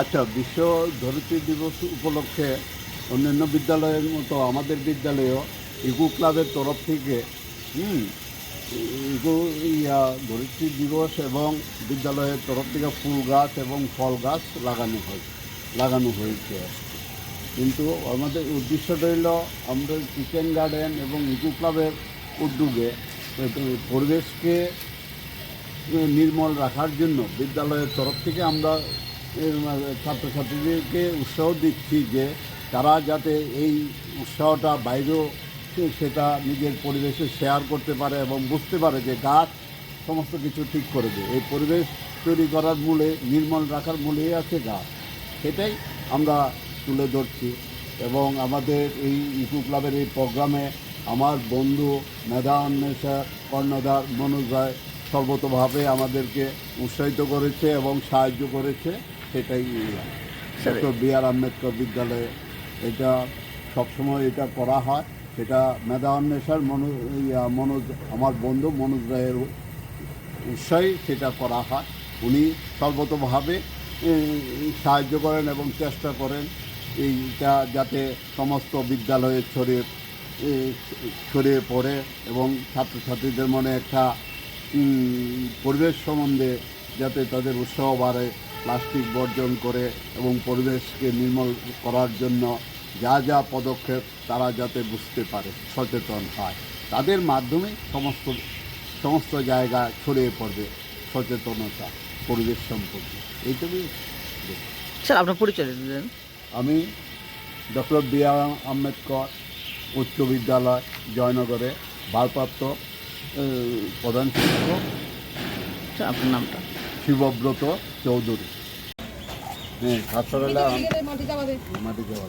আচ্ছা বিশ্ব ধরিত্রী দিবস উপলক্ষে অন্যান্য বিদ্যালয়ের মতো আমাদের বিদ্যালয়েও ইকো ক্লাবের তরফ থেকে ইকো ইয়া, ধরিত্রী দিবস এবং বিদ্যালয়ের তরফ থেকে ফুল গাছ এবং ফল গাছ লাগানো হয়, লাগানো হয়েছে। কিন্তু আমাদের উদ্দেশ্যটা হইল আমাদের কিচেন গার্ডেন এবং ইকো ক্লাবের উদ্যোগে পরিবেশকে নির্মল রাখার জন্য বিদ্যালয়ের তরফ থেকে আমরা ছাত্রছাত্রীদেরকে উৎসাহ দিচ্ছি যে তারা যাতে এই উৎসাহটা বাইরেও সেটা নিজের পরিবেশে শেয়ার করতে পারে এবং বুঝতে পারে যে গাছ সমস্ত কিছু ঠিক করে দেয়। এই পরিবেশ তৈরি করার মূলে, নির্মল রাখার মূলেই আছে গাছ। সেটাই আমরা তুলে ধরছি এবং আমাদের এই ইকো ক্লাবের এই প্রোগ্রামে আমার বন্ধু মেধা অন্বেষা কর্ণধার মনোজ রায় সর্বতভাবে আমাদেরকে উৎসাহিত করেছে এবং সাহায্য করেছে। সেটাই ডক্টর বি আর আম্বেদকর বিদ্যালয়ে এটা সবসময় এটা করা হয়। সেটা মেধা অন্বেষার মনো মনোজ আমার বন্ধু মনোজ রায়ের উৎসাহে সেটা করা হয়। উনি সর্বতভাবে সাহায্য করেন এবং চেষ্টা করেন এইটা যাতে সমস্ত বিদ্যালয়ে ছড়িয়ে ছড়িয়ে পড়ে এবং ছাত্রছাত্রীদের মনে একটা পরিবেশ সম্বন্ধে যাতে তাদের উৎসাহ বাড়ে। প্লাস্টিক বর্জন করে এবং পরিবেশকে নির্মল করার জন্য যা যা পদক্ষেপ তারা যাতে বুঝতে পারে সচেতন হয়। তাদের মাধ্যমে সমস্ত সমস্ত জায়গা ছড়িয়ে পড়বে সচেতনতা পরিবেশ সম্পর্কে। এইটুকুই। স্যার আপনার পরিচয় দিলেন আমি ডক্টর বি আর আম্বেদকর উচ্চ বিদ্যালয় জয়নগরে ভারপ্রাপ্ত প্রধান শিক্ষক। আপনার নামটা? শিবব্রত চৌধুরী। হ্যাঁ খাসড়ালা মাটি মাটি দেওয়া।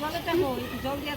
জলে চাপো একটু জল দিয়ে